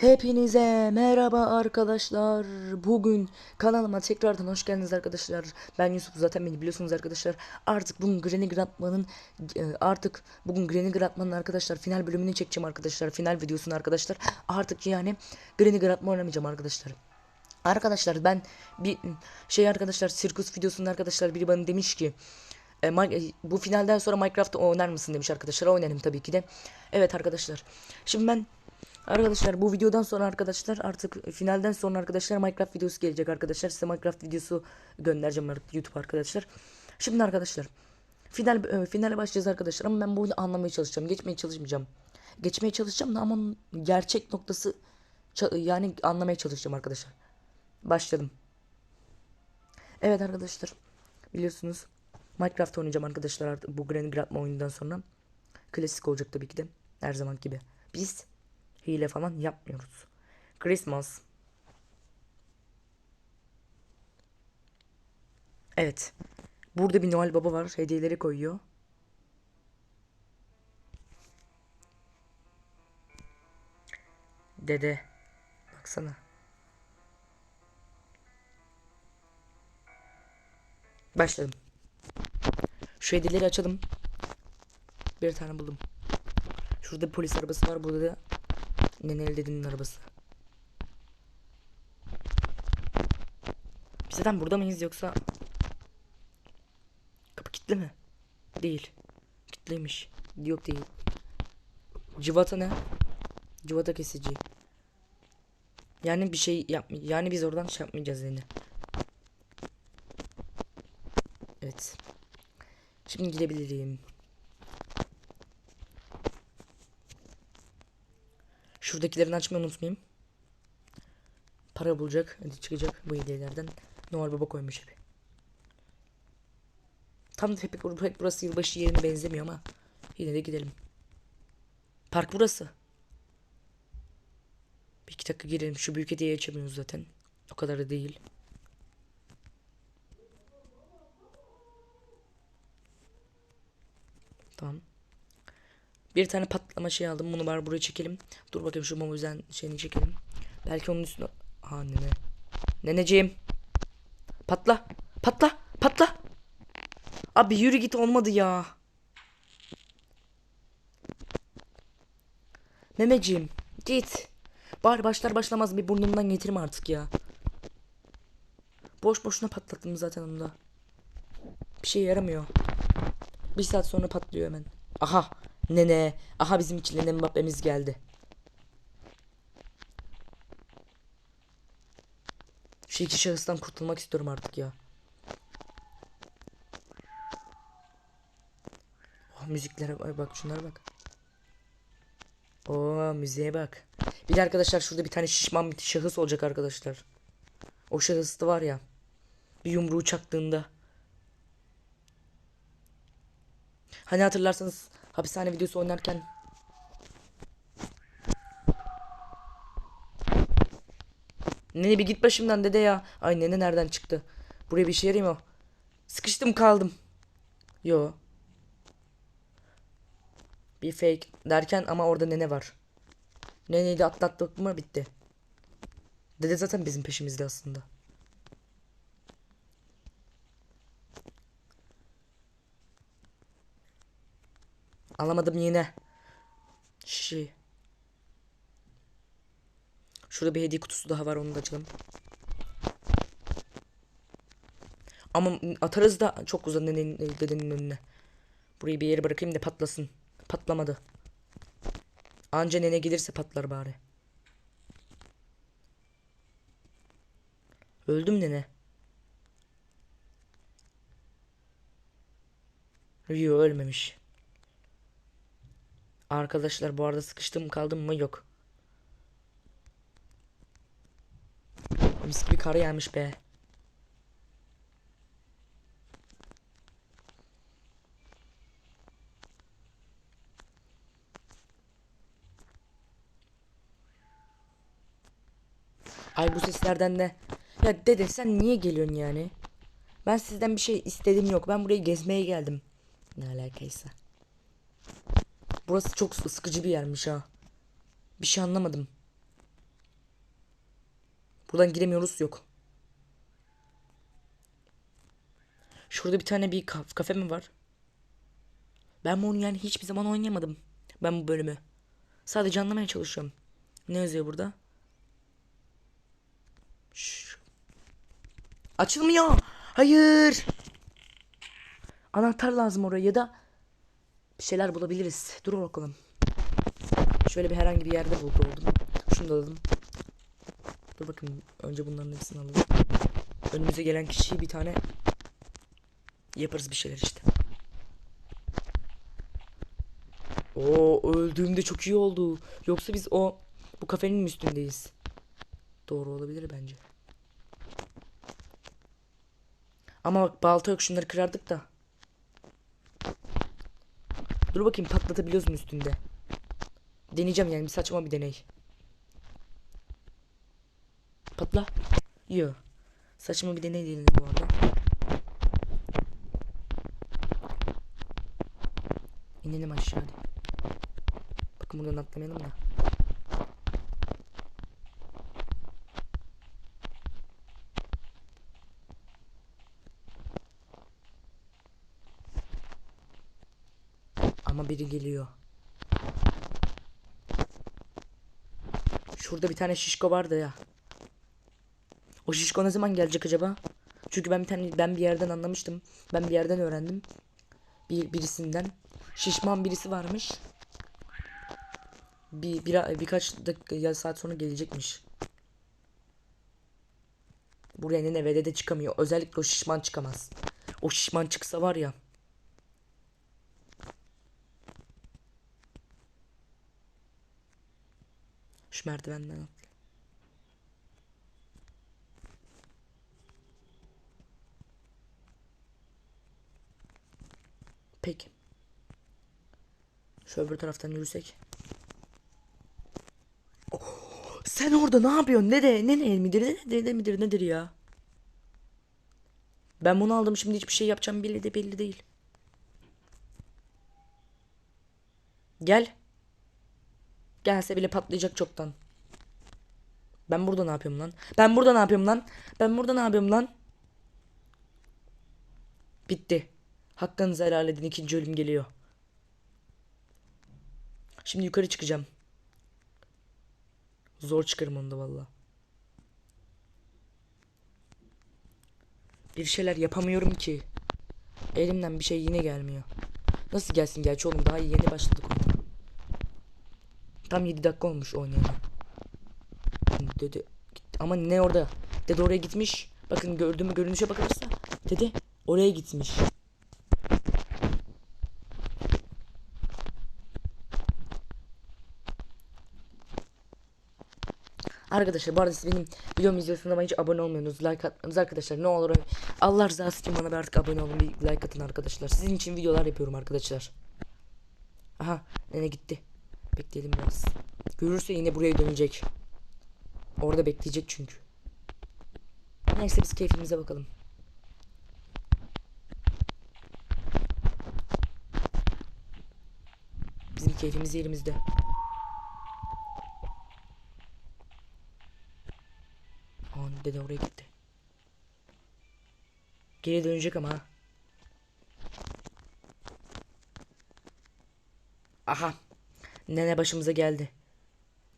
Hepinize merhaba arkadaşlar. Bugün kanalıma tekrardan hoş geldiniz arkadaşlar. Ben Yusuf zaten beni biliyorsunuz arkadaşlar. Artık bugün Granny Gratman'ın e, artık bugün Granny Gratman'ın arkadaşlar final bölümünü çekeceğim arkadaşlar. Final videosunu arkadaşlar. Artık yani Granny Gratman oynamayacağım arkadaşlar. Arkadaşlar ben bir şey arkadaşlar sirkus videosunda arkadaşlar biri bana demiş ki e, e, bu finalden sonra Minecraft'ta oynar mısın demiş arkadaşlar. Oynarım tabii ki de. Evet arkadaşlar. Şimdi ben Arkadaşlar bu videodan sonra arkadaşlar artık finalden sonra arkadaşlar Minecraft videosu gelecek arkadaşlar. Size Minecraft videosu göndereceğim YouTube arkadaşlar. Şimdi arkadaşlar final e, finale başlayacağız arkadaşlar ama ben bu oyunu anlamaya çalışacağım. Geçmeye çalışmayacağım. Geçmeye çalışacağım da ama gerçek noktası yani anlamaya çalışacağım arkadaşlar. Başladım. Evet arkadaşlar biliyorsunuz Minecraft oynayacağım arkadaşlar artık bu Granny Gratma oyundan sonra. Klasik olacak tabii ki de her zaman gibi. Biz hile falan yapmıyoruz. Christmas. Evet. Burada bir Noel Baba var. Hediyeleri koyuyor. Dede. Baksana. Başladım. Şu hediyeleri açalım. Bir tane buldum. Şurada polis arabası var. Burada da Neneli dedenin arabası. Biz zaten burada mıyız yoksa Kapı kilitli mi? Değil. Kilitliymiş. Yok değil. Civata ne? Civata kesici. Yani bir şey yapmay yani biz oradan şey yapmayacağız yine. Evet. Şimdi gidebilirim. Şuradakilerini açmayı unutmayayım. Para bulacak. Hadi çıkacak bu hediyelerden. Noel Baba koymuş hep. Tam da pek, pek burası yılbaşı yerine benzemiyor ama yine de gidelim. Park burası. Bir iki dakika girelim. Şu büyük hediyeyi açamıyoruz zaten. O kadar da değil. Tamam. Bir tane patlama şey aldım. Bunu var buraya çekelim. Dur bakayım şu mamuzden şeyini çekelim. Belki onun üstüne... Ha nene. Neneciğim. Patla. Patla. Patla. Abi yürü git olmadı ya. Memeciğim. Git. Bari başlar başlamaz bir burnumdan getirme artık ya. Boş boşuna patlattım zaten onu da. Bir şey yaramıyor. Bir saat sonra patlıyor hemen. Aha. Nene. Aha bizim için Nene Mbappe'miz geldi. Şu iki şahıstan kurtulmak istiyorum artık ya. Oh müziklere ay bak şunlara bak. Oo müziğe bak. Bir de arkadaşlar şurada bir tane şişman bir şahıs olacak arkadaşlar. O şahıs da var ya. Bir yumruğu çaktığında. Hani hatırlarsanız hapishane videosu oynarken Nene bir git başımdan dede ya. Ay nene nereden çıktı? Buraya bir işe yarayayım o. Sıkıştım kaldım. Yo. Bir fake derken ama orada nene var. Neneyi de atlattık mı bitti. Dede zaten bizim peşimizde aslında. Alamadım yine. Şey. Şurada bir hediye kutusu daha var onu da açalım. Ama atarız da çok uzun dedenin, dedenin önüne. Burayı bir yere bırakayım da patlasın. Patlamadı. Anca nene gelirse patlar bari. Öldüm nene. Yo ölmemiş. Arkadaşlar bu arada sıkıştım kaldım mı yok. Mis gibi kar yağmış be. Ay bu seslerden de. Ya dede sen niye geliyorsun yani? Ben sizden bir şey istedim yok. Ben buraya gezmeye geldim. Ne alakaysa. Burası çok sıkıcı bir yermiş ha. Bir şey anlamadım. Buradan giremiyoruz yok. Şurada bir tane bir kaf- kafe mi var? Ben bunu yani hiçbir zaman oynayamadım. Ben bu bölümü. Sadece anlamaya çalışıyorum. Ne yazıyor burada? Şş. Açılmıyor. Hayır. Anahtar lazım oraya ya da bir şeyler bulabiliriz. Dur bakalım. Şöyle bir herhangi bir yerde buldu oldum. Şunu da alalım. Dur bakayım. Önce bunların hepsini alalım. Önümüze gelen kişiyi bir tane yaparız bir şeyler işte. Oo öldüğümde çok iyi oldu. Yoksa biz o bu kafenin üstündeyiz? Doğru olabilir bence. Ama bak balta yok şunları kırardık da. Dur bakayım patlatabiliyoruz mu üstünde? Deneyeceğim yani bir saçma bir deney. Patla. Yo. Saçma bir deney denedim bu arada. İnelim aşağı hadi. Bakın buradan atlamayalım da. Ama biri geliyor. Şurada bir tane şişko vardı ya. O şişko ne zaman gelecek acaba? Çünkü ben bir tane ben bir yerden anlamıştım. Ben bir yerden öğrendim. Bir birisinden. Şişman birisi varmış. Bir, bir birkaç dakika ya saat sonra gelecekmiş. Buraya ne ve de çıkamıyor. Özellikle o şişman çıkamaz. O şişman çıksa var ya. Şu merdivenden atla. Peki. Şu öbür taraftan yürüsek. Oh, sen orada ne yapıyorsun? Ne de ne ne midir ne de, ne midir nedir ya? Ben bunu aldım şimdi hiçbir şey yapacağım belli de belli değil. Gel. Gelse bile patlayacak çoktan. Ben burada ne yapıyorum lan? Ben burada ne yapıyorum lan? Ben burada ne yapıyorum lan? Bitti. Hakkınızı helal edin. ikinci ölüm geliyor. Şimdi yukarı çıkacağım. Zor çıkarım onu da valla. Bir şeyler yapamıyorum ki. Elimden bir şey yine gelmiyor. Nasıl gelsin gerçi oğlum daha yeni başladık oyuna. Tam 7 dakika olmuş oynayana. Dede ama ne orada? Dede oraya gitmiş. Bakın gördüğümü görünüşe bakılırsa dede oraya gitmiş. Arkadaşlar bu arada siz benim videomu izliyorsunuz ama hiç abone olmuyorsunuz. Like atmanız arkadaşlar ne olur. Allah rızası için bana bir artık abone olun bir like atın arkadaşlar. Sizin için videolar yapıyorum arkadaşlar. Aha nene gitti. Bekleyelim biraz. Görürse yine buraya dönecek. Orada bekleyecek çünkü. Neyse biz keyfimize bakalım. Bizim keyfimiz yerimizde. Aa dede oraya gitti. Geri dönecek ama ha. Aha. Nene başımıza geldi.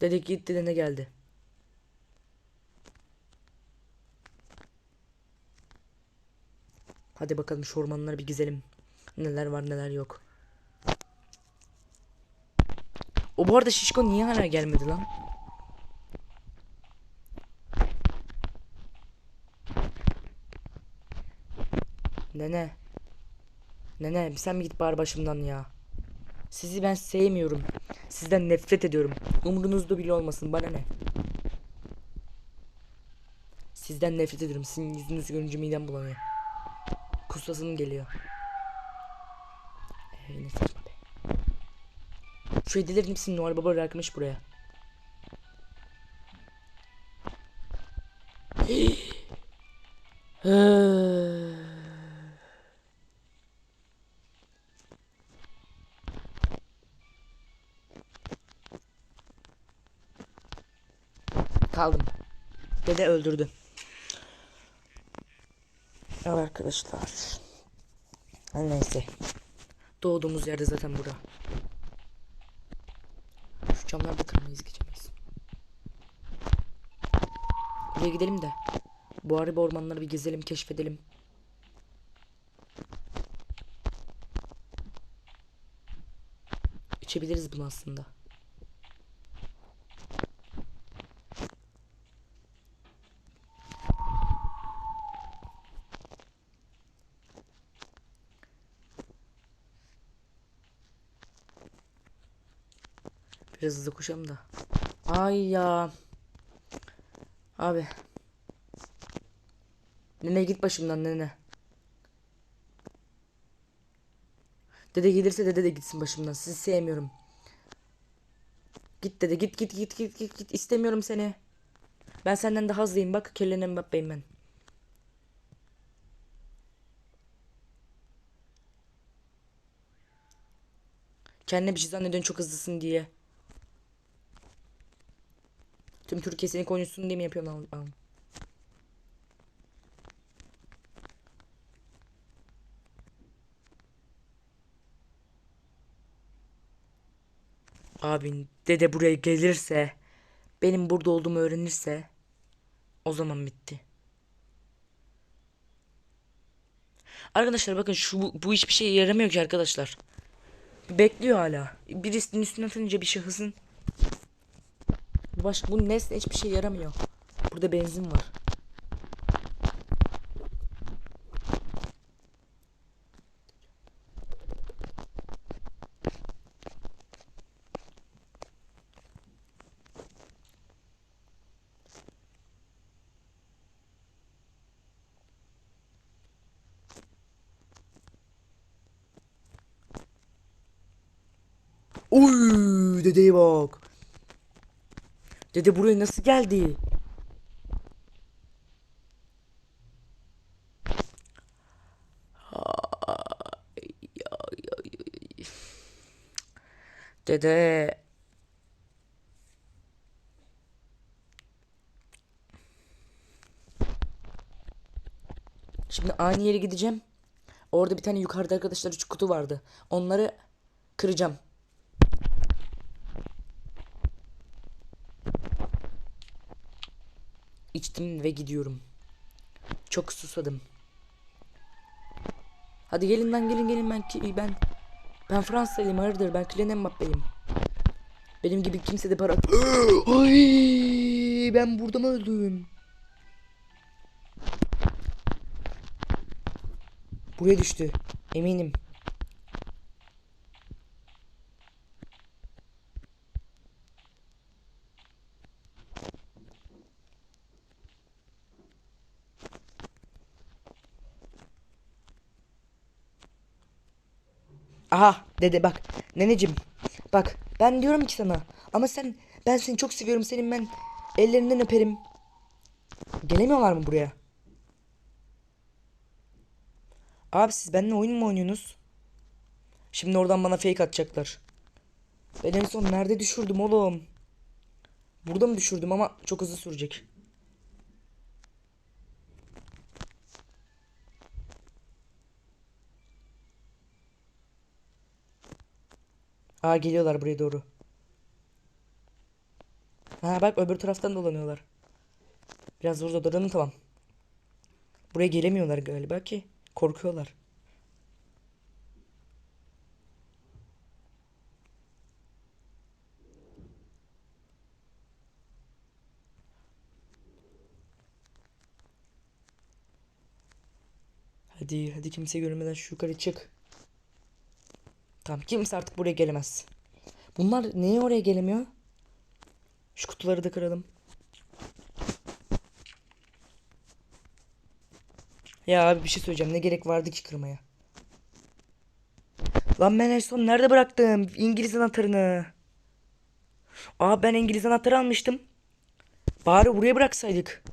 Dede gitti nene geldi. Hadi bakalım şu ormanları bir gezelim. Neler var neler yok. O bu arada Şişko niye hala gelmedi lan? Nene. Nene sen mi git bari başımdan ya. Sizi ben sevmiyorum. Sizden nefret ediyorum. Umrunuzda bile olmasın bana ne. Sizden nefret ediyorum. Sizin yüzünüzü görünce midem bulanıyor. Kusasım geliyor. Ee, ne saçma be. Şu hediyeleri misin Noel Baba bırakmış buraya. Kaldım. Dede öldürdü. Evet arkadaşlar. Her neyse. Doğduğumuz yerde zaten bura. Şu camları da kırmayız geçemeyiz. Buraya gidelim de. Bu araba ormanları bir gezelim keşfedelim. İçebiliriz bunu aslında. Biraz hızlı koşalım da. Ay ya. Abi. Nene git başımdan nene. Dede gelirse dede de gitsin başımdan. Sizi sevmiyorum. Git dede git git git git git git. İstemiyorum seni. Ben senden daha hızlıyım bak. Kellene Mbappe'yim ben. Kendine bir şey zannediyorsun çok hızlısın diye. Tüm Türkiye seni konuşsun diye mi yapıyorsun al- al? Abin dede buraya gelirse benim burada olduğumu öğrenirse o zaman bitti. Arkadaşlar bakın şu bu, hiçbir şeye yaramıyor ki arkadaşlar. Bekliyor hala. Birisinin üstüne atınca bir şahısın bu baş bu nesne hiçbir şey yaramıyor. Burada benzin var. Uy dedeye bak. Dede buraya nasıl geldi? Dede. Şimdi aynı yere gideceğim. Orada bir tane yukarıda arkadaşlar üç kutu vardı. Onları kıracağım. İçtim ve gidiyorum. Çok susadım. Hadi gelin lan gelin gelin ben ki ben ben Fransa'lıyım hayırdır ben Kylian Mbappe'yim. Benim gibi kimse de para Ay ben burada mı öldüm? Buraya düştü. Eminim. Aha dede bak neneciğim bak ben diyorum ki sana ama sen ben seni çok seviyorum senin ben ellerinden öperim. Gelemiyorlar mı buraya? Abi siz benimle oyun mu oynuyorsunuz? Şimdi oradan bana fake atacaklar. Ben en son nerede düşürdüm oğlum? Burada mı düşürdüm ama çok hızlı sürecek. Aa geliyorlar buraya doğru. Ha bak öbür taraftan dolanıyorlar. Biraz burada dolanın tamam. Buraya gelemiyorlar galiba ki. Korkuyorlar. Hadi hadi kimse görmeden şu yukarı çık. Tamam kimse artık buraya gelemez. Bunlar niye oraya gelemiyor? Şu kutuları da kıralım. Ya abi bir şey söyleyeceğim. Ne gerek vardı ki kırmaya? Lan ben en son nerede bıraktım? İngiliz anahtarını. Aa ben İngiliz anahtarı almıştım. Bari buraya bıraksaydık.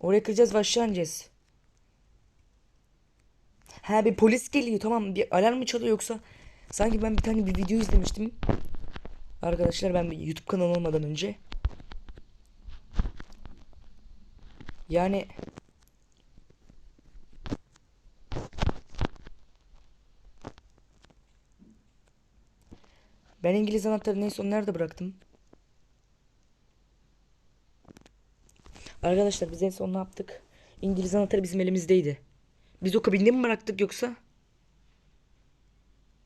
Oraya kıracağız ve. Ha bir polis geliyor tamam bir alarm mı çalıyor yoksa sanki ben bir tane bir video izlemiştim. Arkadaşlar ben YouTube kanalı olmadan önce yani ben İngiliz anahtarını en son nerede bıraktım? Arkadaşlar biz en son ne yaptık? İngiliz anahtarı bizim elimizdeydi. Biz o kabinde mi bıraktık yoksa?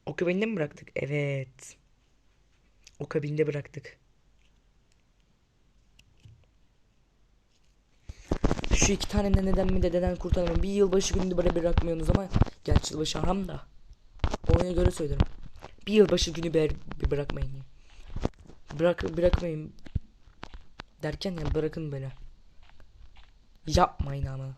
O kabinde mi bıraktık? Evet. O kabinde bıraktık. Şu iki tane neneden mi dededen kurtarmıyorum. Bir yılbaşı gününde böyle bırakmıyorsunuz ama gerçi yılbaşı haram da. Ona göre söylerim. Bir yılbaşı günü bir, bir bırakmayın. Bırak bırakmayın. Derken ya bırakın böyle. Yapmayın ama.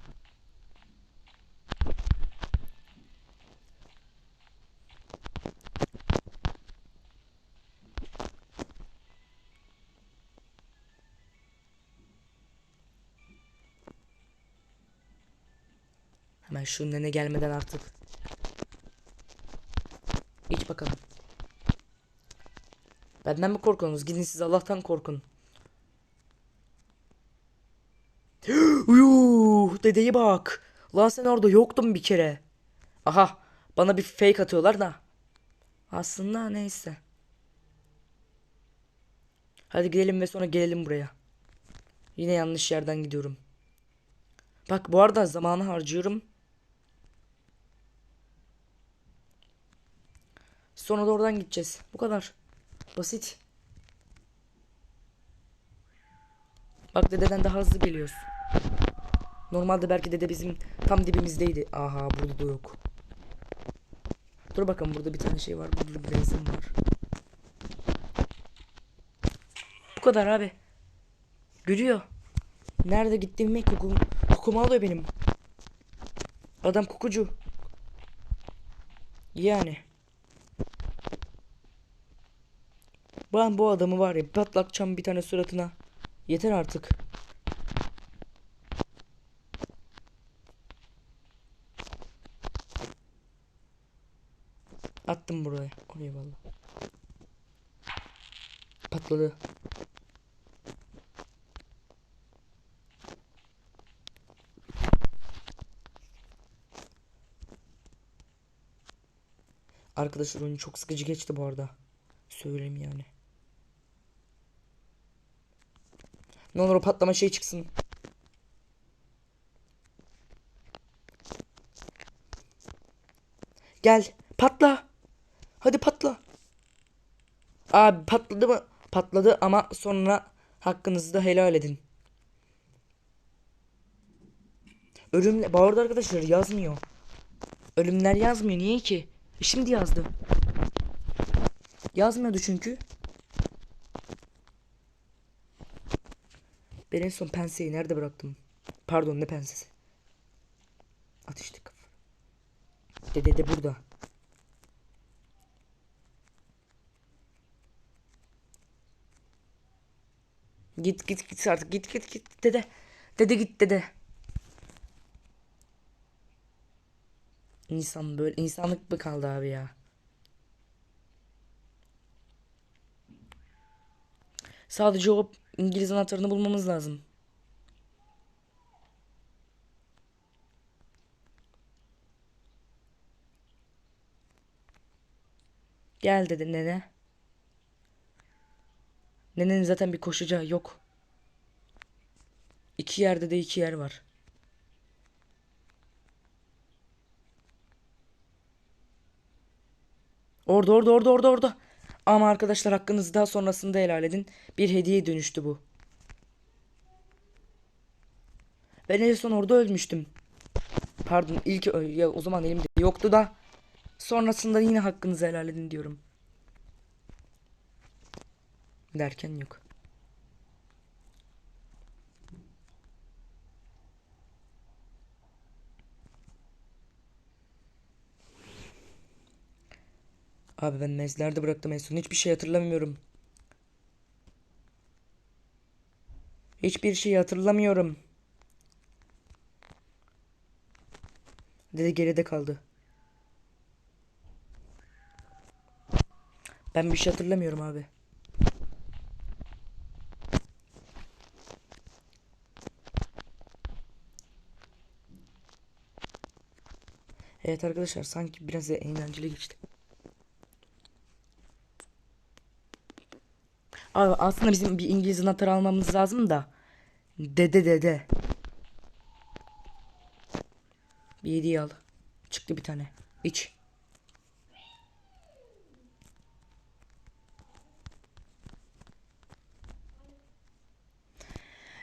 Hemen şu nene gelmeden artık. İç bakalım. Benden mi korkuyorsunuz? Gidin siz Allah'tan korkun. Yuh, dedeye bak. Lan sen orada yoktun bir kere. Aha, bana bir fake atıyorlar da. Aslında neyse. Hadi gidelim ve sonra gelelim buraya. Yine yanlış yerden gidiyorum. Bak bu arada zamanı harcıyorum. Sonra da oradan gideceğiz. Bu kadar. Basit. Bak dededen daha hızlı geliyoruz. Normalde belki dede bizim tam dibimizdeydi. Aha burada da yok. Dur bakalım burada bir tane şey var. Burada bir benzin var. Bu kadar abi. Görüyor. Nerede gittiğimi kokum, kokumu alıyor benim. Adam kokucu. Yani. Ben bu adamı var ya patlakçam bir tane suratına. Yeter artık. Attım buraya. Oraya valla. Patladı. Arkadaşlar oyun çok sıkıcı geçti bu arada. Söyleyeyim yani. Ne olur o patlama şey çıksın. Gel patla. Hadi patla. Abi patladı mı? Patladı ama sonra hakkınızı da helal edin. Ölümle arada arkadaşlar yazmıyor. Ölümler yazmıyor. Niye ki? Şimdi yazdı. Yazmıyordu çünkü. Ben en son penseyi nerede bıraktım? Pardon ne pensesi? Atıştı kafa. Dede de burada. Git git git artık git git git dede. Dede git dede. İnsan böyle insanlık mı kaldı abi ya? Sadece o İngiliz anahtarını bulmamız lazım. Gel dedi nene. Nenenin zaten bir koşacağı yok. İki yerde de iki yer var. Orada orada orada orada orada. Ama arkadaşlar hakkınızı daha sonrasında helal edin. Bir hediye dönüştü bu. Ben en son orada ölmüştüm. Pardon ilk ya o zaman elimde yoktu da. Sonrasında yine hakkınızı helal edin diyorum. Derken yok. Abi ben nezlerde bıraktım en son. Hiçbir şey hatırlamıyorum. Hiçbir şey hatırlamıyorum. Dede geride kaldı. Ben bir şey hatırlamıyorum abi. Evet arkadaşlar sanki biraz eğlenceli geçti. Aslında bizim bir İngiliz anahtarı almamız lazım da. Dede dede. Bir hediye al. Çıktı bir tane. İç.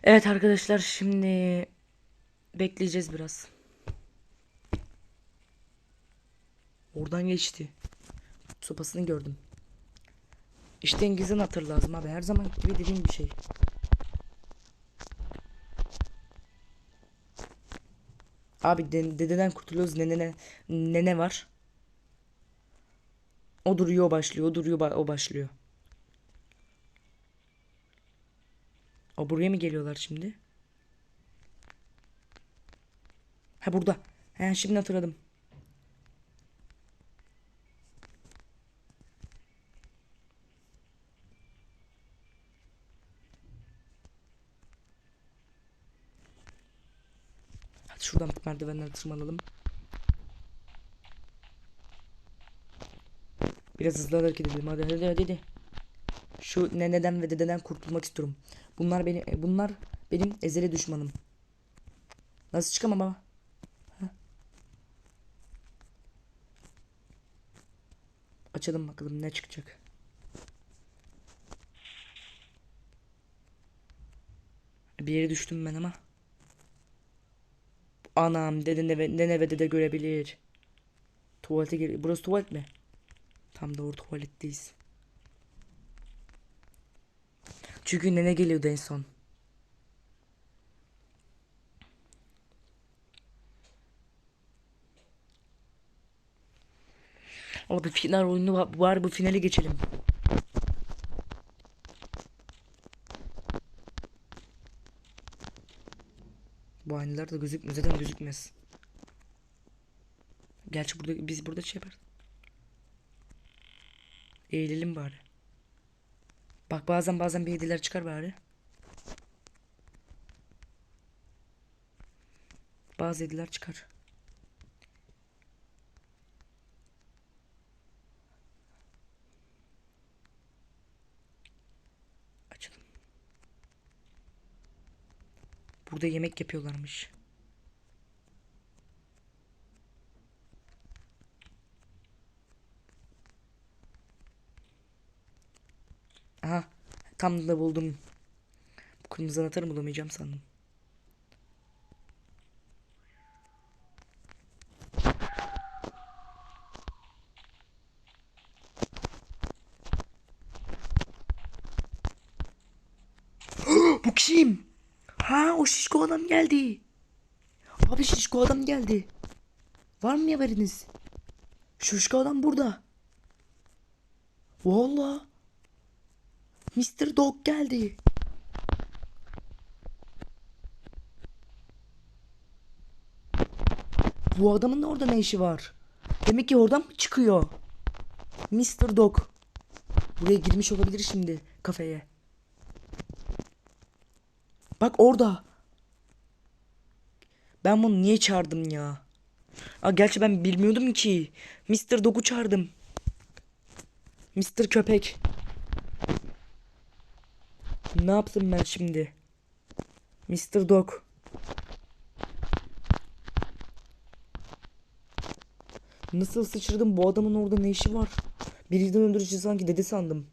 Evet arkadaşlar şimdi bekleyeceğiz biraz. Oradan geçti. Sopasını gördüm. İşte İngiliz'in hatır lazım abi. Her zaman gibi dediğim bir şey. Abi de- dededen kurtuluyoruz. Nene, nene var. O duruyor o başlıyor. O duruyor o başlıyor. O buraya mı geliyorlar şimdi? Ha burada. He şimdi hatırladım. Merdivenleri tırmanalım. Biraz hızlı hareket edelim. Hadi hadi hadi. hadi. Şu neneden ve dededen kurtulmak istiyorum. Bunlar beni e, bunlar benim ezeli düşmanım. Nasıl çıkamam ama? Açalım bakalım ne çıkacak. Bir yere düştüm ben ama. Anam dede ve nene ve dede görebilir. Tuvalete gel. Burası tuvalet mi? Tam doğru tuvaletteyiz. Çünkü nene geliyordu en son. Ama bir final oyunu var, bu finale geçelim. Bu aynalar da gözükmüyor. Zaten gözükmez. Gerçi burada biz burada şey yapar. Eğilelim bari. Bak bazen bazen bir hediyeler çıkar bari. Bazı hediyeler çıkar. Burada yemek yapıyorlarmış. Aha tam da buldum. Bu kırmızı anahtarı bulamayacağım sandım. Bu kim? Ha o şişko adam geldi. Abi şişko adam geldi. Var mı haberiniz? Şişko adam burada. Vallahi. Mr. Dog geldi. Bu adamın orada ne işi var? Demek ki oradan mı çıkıyor? Mr. Dog. Buraya girmiş olabilir şimdi kafeye. Bak orada. Ben bunu niye çağırdım ya? Aa, gerçi ben bilmiyordum ki. Mr. Dog'u çağırdım. Mr. Köpek. Ne yaptım ben şimdi? Mr. Dog. Nasıl sıçradım bu adamın orada ne işi var? Birden öldürücü sanki dede sandım.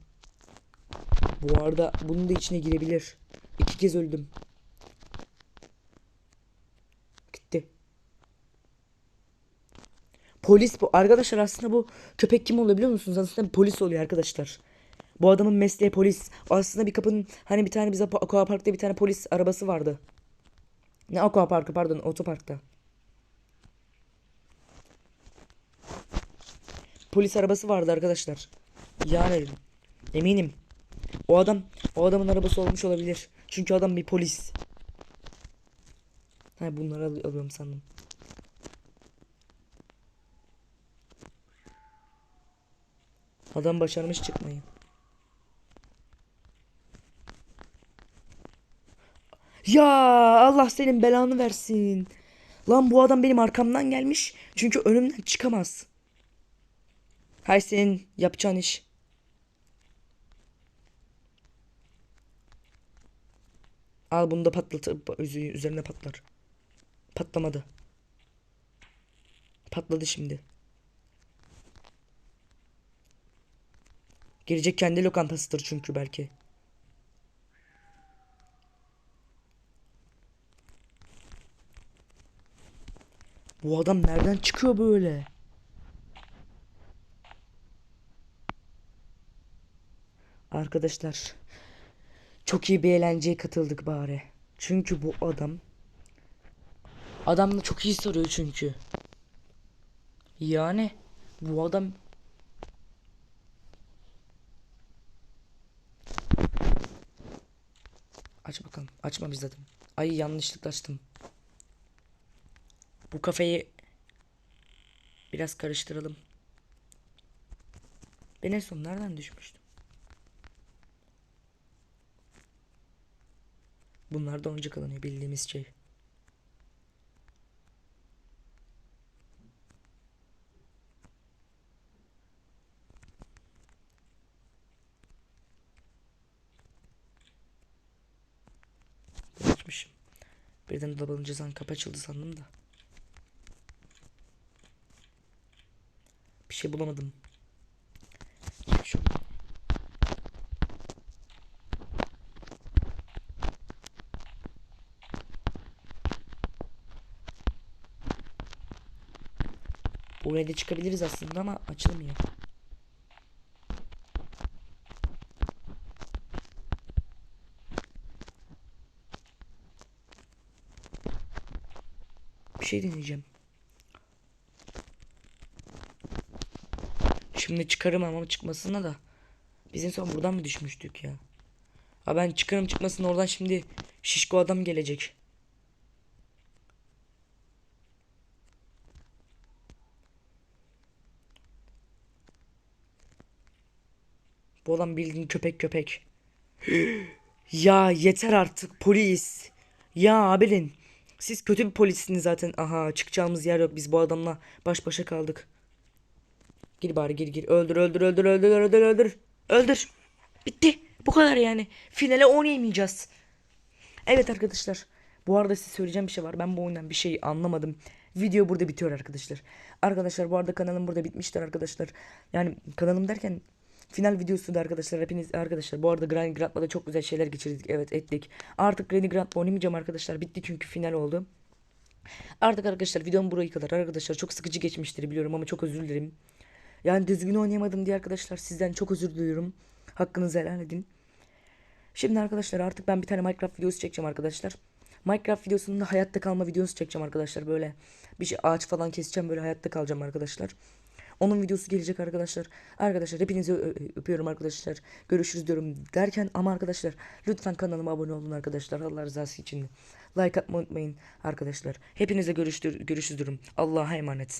Bu arada bunun da içine girebilir. İki kez öldüm. Gitti. Polis bu. Arkadaşlar aslında bu köpek kim oluyor biliyor musunuz? Aslında polis oluyor arkadaşlar. Bu adamın mesleği polis. Aslında bir kapının hani bir tane bize aquaparkta bir tane polis arabası vardı. Ne aquaparkı pardon otoparkta. Polis arabası vardı arkadaşlar. Yani eminim. O adam o adamın arabası olmuş olabilir. Çünkü adam bir polis. Ha bunları al- alıyorum sandım. Adam başarmış çıkmayı. Ya Allah senin belanı versin. Lan bu adam benim arkamdan gelmiş. Çünkü önümden çıkamaz. Hay senin yapacağın iş. Al bunu da patlat. Üzerine patlar. Patlamadı. Patladı şimdi. Gelecek kendi lokantasıdır çünkü belki. Bu adam nereden çıkıyor böyle? Arkadaşlar çok iyi bir eğlenceye katıldık bari. Çünkü bu adam adam da çok iyi soruyor çünkü. Yani bu adam Aç bakalım. Açma biz zaten. Ay yanlışlıkla açtım. Bu kafeyi biraz karıştıralım. Ben en son nereden düşmüştüm? Bunlardan önce kalınıyor bildiğimiz şey. Dolabın cezan kapı açıldı sandım da. Bir şey bulamadım. Şu Buraya da çıkabiliriz aslında ama açılmıyor. Şey deneyeceğim. Şimdi çıkarım ama çıkmasına da. Biz en son buradan mı düşmüştük ya? Ha ben çıkarım çıkmasına oradan şimdi şişko adam gelecek. Bu adam bildiğin köpek köpek. ya yeter artık polis. Ya abirin. Siz kötü bir polissiniz zaten. Aha çıkacağımız yer yok. Biz bu adamla baş başa kaldık. Gir bari gir gir. Öldür öldür öldür öldür öldür öldür. Öldür. Bitti. Bu kadar yani. Finale oynayamayacağız. Evet arkadaşlar. Bu arada size söyleyeceğim bir şey var. Ben bu oyundan bir şey anlamadım. Video burada bitiyor arkadaşlar. Arkadaşlar bu arada kanalım burada bitmiştir arkadaşlar. Yani kanalım derken final videosu da arkadaşlar. Hepiniz arkadaşlar bu arada Granny Grand'la da çok güzel şeyler geçirdik. Evet ettik. Artık Granny Grand'la oynamayacağım arkadaşlar. Bitti çünkü final oldu. Artık arkadaşlar videom burayı kadar arkadaşlar. Çok sıkıcı geçmiştir biliyorum ama çok özür dilerim. Yani düzgün oynayamadım diye arkadaşlar sizden çok özür diliyorum. Hakkınızı helal edin. Şimdi arkadaşlar artık ben bir tane Minecraft videosu çekeceğim arkadaşlar. Minecraft videosunun da hayatta kalma videosu çekeceğim arkadaşlar. Böyle bir şey ağaç falan keseceğim böyle hayatta kalacağım arkadaşlar. Onun videosu gelecek arkadaşlar. Arkadaşlar hepinizi öpüyorum arkadaşlar. Görüşürüz diyorum derken ama arkadaşlar lütfen kanalıma abone olun arkadaşlar. Allah rızası için. Like atmayı unutmayın arkadaşlar. Hepinize görüştür görüşürüz diyorum. Allah'a emanet.